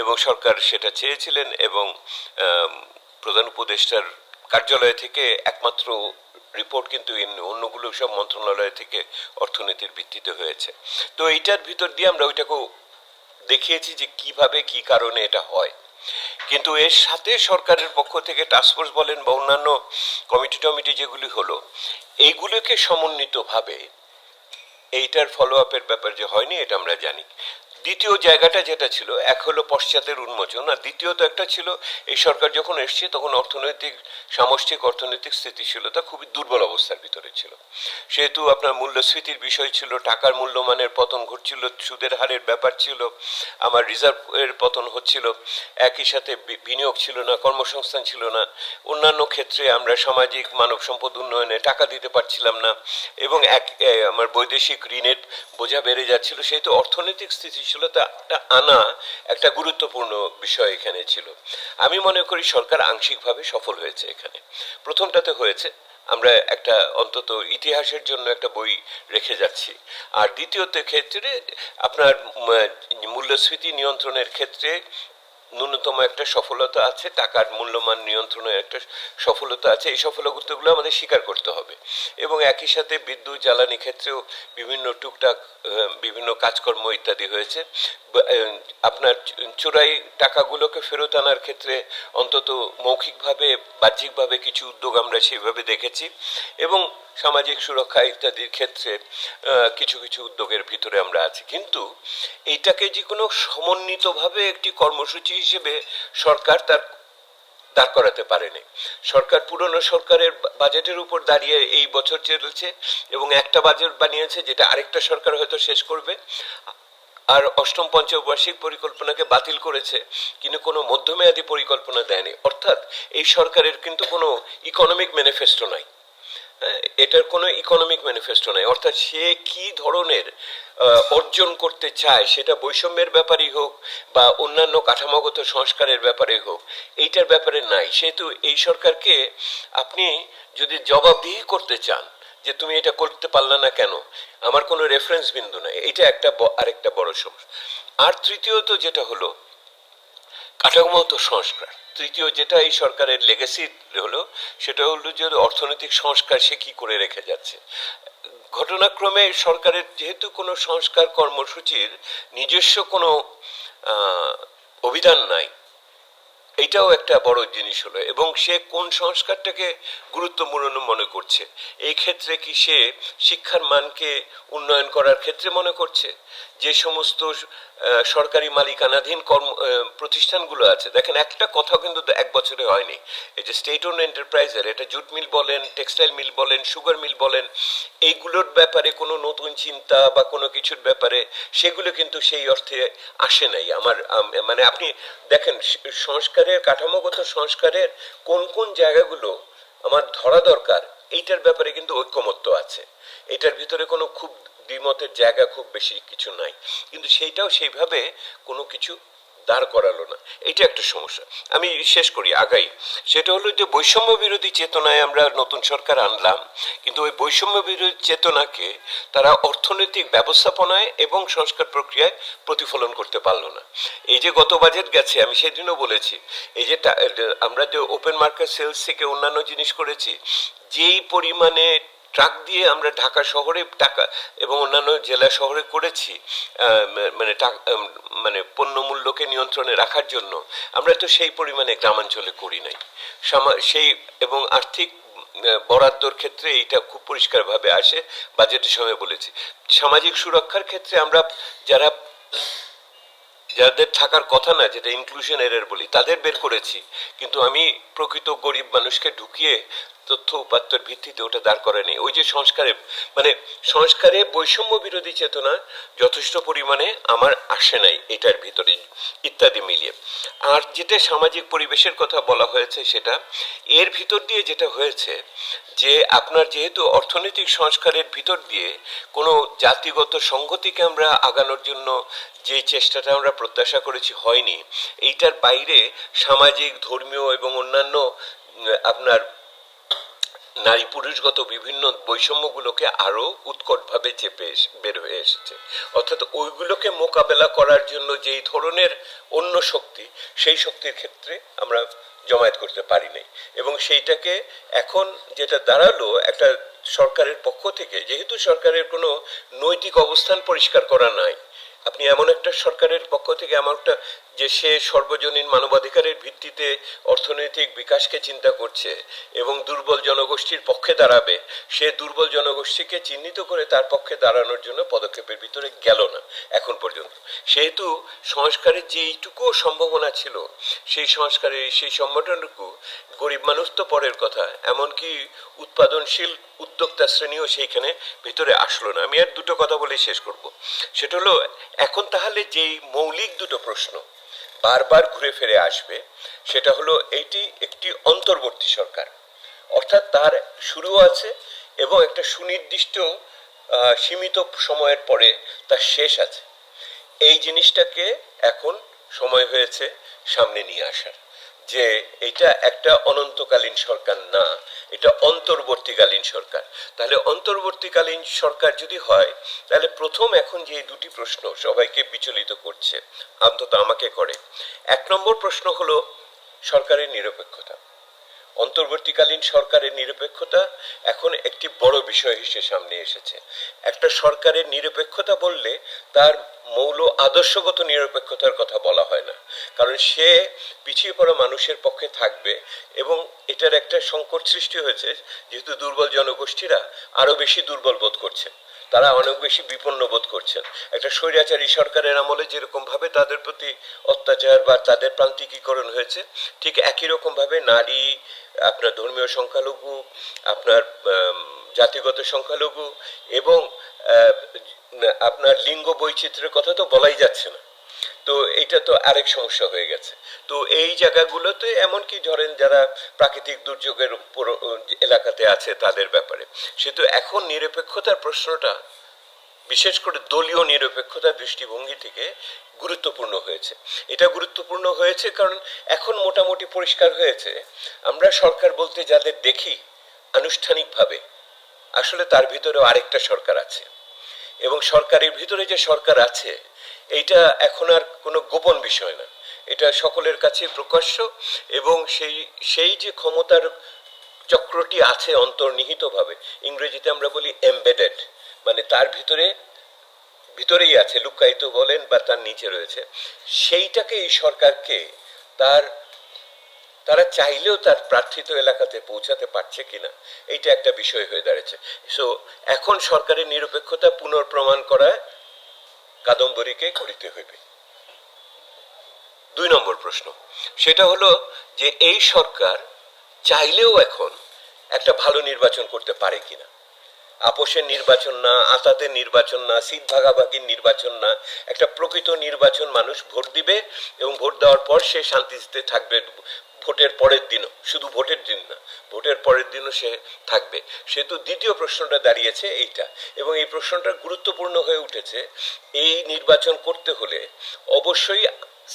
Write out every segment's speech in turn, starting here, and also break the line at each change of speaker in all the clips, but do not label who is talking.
এবং সরকার সেটা চেয়েছিলেন এবং প্রধান উপদেষ্টার কার্যালয় থেকে একমাত্র রিপোর্ট কিন্তু অন্যগুলো সব মন্ত্রণালয় থেকে অর্থনীতির ভিত্তিতে হয়েছে। তো এইটার ভিতর দিয়ে আমরা ওইটাকেও দেখিয়েছি যে কীভাবে, কি কারণে এটা হয়। কিন্তু এর সাথে সরকারের পক্ষ থেকে টাস্কফোর্স বলেন বা অন্যান্য কমিটি টমিটি যেগুলি হলো, এইগুলোকে সমন্বিতভাবে এইটার ফলো আপের ব্যাপার যে হয়নি, এটা আমরা জানি। দ্বিতীয় জায়গাটা যেটা ছিল, এক হলো পশ্চাতের উন্মোচন, আর দ্বিতীয়ত একটা ছিল, এই সরকার যখন এসছে, তখন অর্থনৈতিক, সামষ্টিক অর্থনৈতিক স্থিতিশীলতা খুবই দুর্বল অবস্থার ভিতরে ছিল। সেহেতু আপনার মূল্যস্ফীতির বিষয় ছিল, টাকার মূল্যমানের পতন ঘটছিল, সুদের হারের ব্যাপার ছিল, আমার রিজার্ভের পতন হচ্ছিল, একই সাথে বিনিয়োগ ছিল না, কর্মসংস্থান ছিল না, অন্যান্য ক্ষেত্রে আমরা সামাজিক মানব সম্পদ উন্নয়নে টাকা দিতে পারছিলাম না, এবং এক আমার বৈদেশিক ঋণের বোঝা বেড়ে যাচ্ছিল, সেহেতু অর্থনৈতিক স্থিতিশীলতাটা আনা, একটা গুরুত্বপূর্ণ বিষয় এখানে ছিল। আমি মনে করি সরকার আংশিকভাবে সফল হয়েছে এখানে। প্রথমটাতে হয়েছে, আমরা একটা অন্তত ইতিহাসের জন্য একটা বই রেখে যাচ্ছি। আর দ্বিতীয়ত ক্ষেত্রে আপনার মূল্যস্ফীতি নিয়ন্ত্রণের ক্ষেত্রে ন্যূনতম একটা সফলতা আছে, টাকার মূল্যমান নিয়ন্ত্রণের একটা সফলতা আছে, এই সফলতাগুলো আমাদের স্বীকার করতে হবে। এবং একই সাথে বিদ্যুৎ, জ্বালানি ক্ষেত্রেও বিভিন্ন টুকটাক বিভিন্ন কাজকর্ম ইত্যাদি হয়েছে। আপনার চোরাই টাকাগুলোকে ফেরত আনার ক্ষেত্রে অন্তত মৌখিকভাবে, বাহ্যিকভাবে কিছু উদ্যোগ আমরা সেভাবে দেখেছি। এবং সামাজিক সুরক্ষা ইত্যাদির ক্ষেত্রে কিছু কিছু উদ্যোগের ভিতরে আমরা আছি। কিন্তু এইটাকে যে কোনো সমন্বিতভাবে একটি কর্মসূচি হিসেবে সরকার তার দাঁড় করাতে পারেনি। সরকার পুরনো সরকারের বাজেটের উপর দাঁড়িয়ে এই বছর চলছে এবং একটা বাজেট বানিয়েছে যেটা আরেকটা সরকার হয়তো শেষ করবে। আর অষ্টম পঞ্চবার্ষিক পরিকল্পনাকে বাতিল করেছে কিন্তু কোনো মধ্যমেয়াদী পরিকল্পনা দেয়নি। অর্থাৎ এই সরকারের কিন্তু কোনো ইকোনমিক ম্যানিফেস্টো নাই। হ্যাঁ, এটার কোনো ইকোনমিক ম্যানিফেস্টো নাই। অর্থাৎ সে কি ধরনের অর্জন করতে চায়, সেটা বৈষম্যের ব্যাপারেই হোক বা অন্যান্য কাঠামোগত সংস্কারের ব্যাপারে হোক, এইটার ব্যাপারে নাই। সেহেতু এই সরকারকে আপনি যদি জবাবদিহি করতে চান যে তুমি এটা করতে পারলে না কেন, আমার কোনো রেফারেন্স বিন্দু নাই। এটা একটা আরেকটা বড় সমস্যা। আর তৃতীয়ত যেটা হলো, কাঠামোগত সংস্কার। তৃতীয় যেটা এই সরকারের লেগেসি হলো, সেটা হলো যে অর্থনৈতিক সংস্কার সে কি করে রেখে যাচ্ছে। ঘটনাক্রমে সরকারের যেহেতু কোনো সংস্কার কর্মসূচির নিজস্ব কোনো অভিধান নাই, এটাও একটা বড় জিনিস হলো। এবং সে কোন সংস্কারটাকে গুরুত্বপূর্ণ মনে করছে? এই ক্ষেত্রে কি সে শিক্ষার মানকে উন্নয়ন করার ক্ষেত্রে মনে করছে? যে সমস্ত সরকারি মালিকানাধীন কর্ম প্রতিষ্ঠানগুলো আছে। দেখেন, একটা কথা কিন্তু এক বছরে হয়নি। এই যে স্টেট ওন এন্টারপ্রাইজের এটা জুট মিল বলেন টেক্সটাইল মিল বলেন সুগার মিল বলেন, এইগুলোর ব্যাপারে কোনো নতুন চিন্তা বা কোনো কিছুর ব্যাপারে সেগুলো কিন্তু সেই অর্থে আসে নাই। আমার মানে আপনি দেখেন সংস্কারের, কাঠামোগত সংস্কারের কোন কোন জায়গাগুলো আমার ধরা দরকার, এইটার ব্যাপারে কিন্তু ঐক্যমত্য আছে। এটার ভিতরে কোনো খুব দ্বিমতের জায়গা খুব বেশি কিছু নাই। কিন্তু সেইটাও সেইভাবে কোনো কিছু দাঁড় করালো না। এটা একটা সমস্যা। আমি শেষ করি, আগাই। সেটা হলো যে বৈষম্য বিরোধী চেতনায় আমরা নতুন সরকার আনলাম, কিন্তু ওই বৈষম্য বিরোধী চেতনাকে তারা অর্থনৈতিক ব্যবস্থাপনায় এবং সংস্কার প্রক্রিয়ায় প্রতিফলন করতে পারল না। এই যে গত বাজেট গেছে, আমি সেদিনও বলেছি, এই যে আমরা যে ওপেন মার্কেট সেলস থেকে অন্যান্য জিনিস করেছি, যেই পরিমাণে ট্রাক দিয়ে আমরা ঢাকা শহরে টাকা এবং অন্যান্য জেলা শহরে করেছি মানে মানে পণ্য মূল্যকে নিয়ন্ত্রণে রাখার জন্য। আমরা তো সেই পরিমাণে গ্রামাঞ্চলে করি নাই। সেই এবং আর্থিক বরাদ্দর ক্ষেত্রে এইটা খুব পরিষ্কারভাবে আসে, বাজেটের সময় বলেছি। সামাজিক সুরক্ষার ক্ষেত্রে আমরা যারা, যাদের থাকার কথা না, যেটা ইনক্লুশন এরার বলি, তাদের বের করেছি। কিন্তু আমি প্রকৃত গরিব মানুষকে ঢুকিয়ে তথ্য উপাত্তর ভিত্তিতে ওটা দাঁড় করেনি। ওই যে সংস্কারে মানে সংস্কারে বৈষম্য বিরোধী চেতনা যথেষ্ট পরিমাণে আমার আসে নাই এটার ভিতরে, ইত্যাদি মিলিয়ে। আর যেটা সামাজিক পরিবেশের কথা বলা হয়েছে সেটা, এর ভিতর দিয়ে যেটা হয়েছে, যে আপনার যেহেতু অর্থনৈতিক সংস্কারের ভিতর দিয়ে কোনো জাতিগত সংহতিকে আমরা আগানোর জন্য যে চেষ্টাটা আমরা প্রত্যাশা করেছি হয়নি, এইটার বাইরে সামাজিক, ধর্মীয় এবং অন্যান্য আপনার নারী পুরুষগত বিভিন্ন বৈষম্যগুলোকে আরও উৎকটভাবে চেপে বের হয়ে এসেছে। অর্থাৎ ওইগুলোকে মোকাবেলা করার জন্য যেই ধরনের অন্য শক্তি, সেই শক্তির ক্ষেত্রে আমরা জমায়েত করতে পারি নাই। এবং সেইটাকে এখন যেটা দাঁড়াল একটা সরকারের পক্ষ থেকে, যেহেতু সরকারের কোনো নৈতিক অবস্থান পরিষ্কার করা নাই, আপনি এমন একটা সরকারের পক্ষ থেকে এমন একটা যে সে সর্বজনীন মানবাধিকারের ভিত্তিতে অর্থনৈতিক বিকাশকে চিন্তা করছে এবং দুর্বল জনগোষ্ঠীর পক্ষে দাঁড়াবে, সে দুর্বল জনগোষ্ঠীকে চিহ্নিত করে তার পক্ষে দাঁড়ানোর জন্য পদক্ষেপের ভিতরে গেল না, এখন পর্যন্ত। সেহেতু সংস্কারের যে সম্ভাবনা ছিল, সেই সংস্কারের সেই সংগঠনটুকু গরিব মানুষ তো পরের কথা, এমনকি উৎপাদনশীল উদ্যোক্তা শ্রেণীও সেইখানে ভিতরে আসলো না। আমি আর দুটো কথা বলে শেষ করব। সেটা হলো, এখন তাহলে যেই মৌলিক দুটো প্রশ্ন বারবার ঘুরে ফিরে আসবে, সেটা হলো এটি একটি অন্তর্বর্তী সরকার। অর্থাৎ তার শুরু আছে এবং একটা সুনির্দিষ্ট সীমিত সময়ের পরে তার শেষ আছে। এই জিনিসটাকে এখন সময় হয়েছে সামনে নিয়ে আসার। যে এটা একটা অনন্তকালীন সরকার না, এটা অন্তর্বর্তীকালীন সরকার। তাহলে অন্তর্বর্তীকালীন সরকার যদি হয়, তাহলে প্রথম এখন যে দুটি প্রশ্ন সবাইকে বিচলিত করছে, অন্তত আমাকে করে। এক নম্বর প্রশ্ন হলো সরকারের নিরপেক্ষতা। অন্তর্বর্তীকালীন সরকারের নিরপেক্ষতা এখন একটি বড় বিষয় হিসেবে সামনে এসেছে। একটা সরকারের নিরপেক্ষতা বললে তার মৌল আদর্শগত নিরপেক্ষতার কথা বলা হয় না। কারণ সে পিছিয়ে পড়া মানুষের পক্ষে থাকবে এবং এটার একটা সংকট সৃষ্টি হয়েছে, যেহেতু দুর্বল জনগোষ্ঠীরা আরও বেশি দুর্বল বোধ করছে। তারা অনেক বেশি বিপন্ন বোধ করছেন। একটা স্বৈরাচারী সরকারের আমলে যেরকমভাবে তাদের প্রতি অত্যাচার বা তাদের প্রান্তিকীকরণ হয়েছে, ঠিক একই রকমভাবে নারী, আপনার ধর্মীয় সংখ্যালঘু, আপনার জাতিগত সংখ্যালঘু এবং আপনার লিঙ্গ বৈচিত্র্যের কথা তো বলাই যাচ্ছে না। তো এটা তো আরেক সমস্যা হয়ে গেছে। তো এই জায়গাগুলোতে এমনকি ধরেন যারা প্রাকৃতিক দুর্যোগের এলাকাতে আছে তাদের ব্যাপারে, সে তো এখন নিরপেক্ষতার প্রশ্নটা, বিশেষ করে দলীয় নিরপেক্ষতার দৃষ্টিভঙ্গি থেকে গুরুত্বপূর্ণ হয়েছে। এটা গুরুত্বপূর্ণ হয়েছে কারণ এখন মোটামুটি পরিষ্কার হয়েছে। আমরা সরকার বলতে যাদের দেখি, আনুষ্ঠানিকভাবে, আসলে তার ভিতরেও আরেকটা সরকার আছে। এবং সরকারের ভিতরে যে সরকার আছে, এইটা এখন আর কোনো গোপন বিষয় না। এটা সকলের কাছে প্রকাশ্য এবং সেই সেই যে ক্ষমতার চক্রটি আছে অন্তর্নিহিতভাবে, ইংরেজিতে আমরা বলি এমবেডেড মানে তার ভিতরে, ভিতরেই আছে, লুকায়িত বলেন বা তার নিচে রয়েছে। সেইটাকে এই সরকারকে তার তারা চাইলেও তার প্রার্থিত এলাকাতে পৌঁছাতে পারছে কিনা, এইটা একটা বিষয় হয়ে দাঁড়িয়েছে। সো এখন সরকারের নিরপেক্ষতা পুনর্প্রমাণ করা কাদম্বরীকে করিতে হইবে। দুই নম্বর প্রশ্ন, সেটা হলো যে এই সরকার চাইলেও এখন একটা ভালো নির্বাচন করতে পারে কিনা। আপোষের নির্বাচন না, আতাতের নির্বাচন না, সিট ভাগাভাগির নির্বাচন না, একটা প্রকৃত নির্বাচন মানুষ ভোট দিবে এবং ভোট দেওয়ার পর সে শান্তিতে থাকবে ভোটের পরের দিনও, শুধু ভোটের দিন না, ভোটের পরের দিনও সে থাকবে। সেহেতু দ্বিতীয় প্রশ্নটা দাঁড়িয়েছে এইটা, এবং এই প্রশ্নটা গুরুত্বপূর্ণ হয়ে উঠেছে, এই নির্বাচন করতে হলে অবশ্যই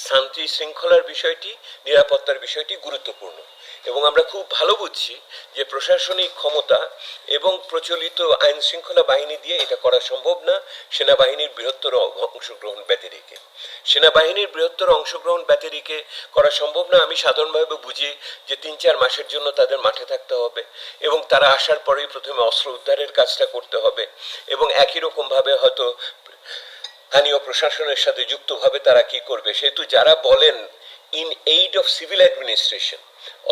শান্তি শৃঙ্খলার বিষয়টি, নিরাপত্তার বিষয়টি গুরুত্বপূর্ণ। এবং আমরা খুব ভালো বুঝছি যে প্রশাসনিক ক্ষমতা এবং প্রচলিত আইন শৃঙ্খলা বাহিনী দিয়ে এটা করা সম্ভব না। সেনাবাহিনীর বৃহত্তর অংশগ্রহণ ব্যতিরিকে। সেনাবাহিনীর বৃহত্তর অংশগ্রহণ ব্যতিরিকে করা সম্ভব না। আমি সাধারণভাবে বুঝি যে তিন চার মাসের জন্য তাদের মাঠে থাকতে হবে এবং তারা আসার পরেই প্রথমে অস্ত্র উদ্ধারের কাজটা করতে হবে এবং একই রকমভাবে হয়তো স্থানীয় প্রশাসনের সাথে যুক্তভাবে তারা কি করবে সেহেতু যারা বলেন in aid of civil administration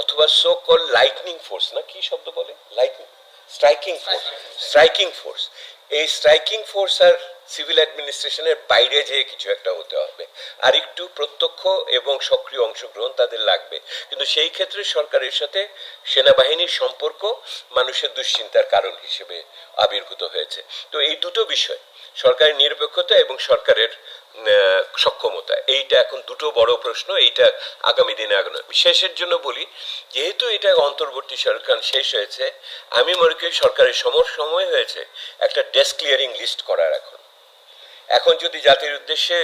অথবা সো কল লাইটনিং ফোর্স না কি শব্দ বলে? Lightning striking force striking force এই স্ট্রাইকিং ফোর্স আর সিভিল অ্যাডমিনিস্ট্রেশনের বাইরে যেয়ে কিছু একটা হতে হবে। আর একটু প্রত্যক্ষ এবং সক্রিয় অংশগ্রহণ তাদের লাগবে। কিন্তু সেই ক্ষেত্রে সরকারের সাথে সেনাবাহিনীর সম্পর্ক মানুষের দুশ্চিন্তার কারণ হিসেবে আবির্ভূত হয়েছে। তো এই দুটো বিষয়, সরকারের নিরপেক্ষতা এবং সরকারের সক্ষমতা। এইটা এখন দুটো বড় প্রশ্ন, এইটা আগামী দিনে আগানো। শেষের জন্য বলি, যেহেতু এটা অন্তর্বর্তী সরকার শেষ হয়েছে, আমি মনে করি সরকারের সময় হয়েছে একটা ডেস্ক ক্লিয়ারিং লিস্ট করার এখন। এখন যদি জাতির উদ্দেশ্যে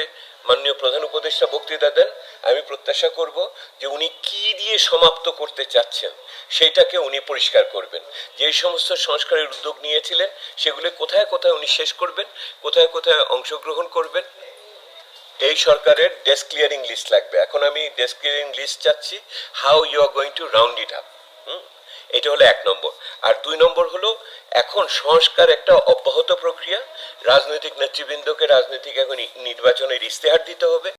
মাননীয় প্রধান উপদেষ্টা বক্তৃতা দেন, আমি প্রত্যাশা করব যে উনি কি দিয়ে সমাপ্ত করতে চাচ্ছেন, সেইটাকে উনি পরিষ্কার করবেন। যে সমস্ত সংস্কারের উদ্যোগ নিয়েছিলেন, সেগুলো কোথায় কোথায় উনি শেষ করবেন, কোথায় কোথায় অংশগ্রহণ করবেন এই সরকারের ডেস্ক ক্লিয়ারিং লিস্ট লাগবে। এখন আমি ডেস্ক ক্লিয়ারিং লিস্ট চাচ্ছি how you are going to round it up এটা হলো এক নম্বর। আর দুই নম্বর হলো, এখন সংস্কার একটা অব্যাহত প্রক্রিয়া। রাজনৈতিক নেতৃবৃন্দকে রাজনৈতিক এখন নির্বাচনের ইশতেহার দিতে হবে।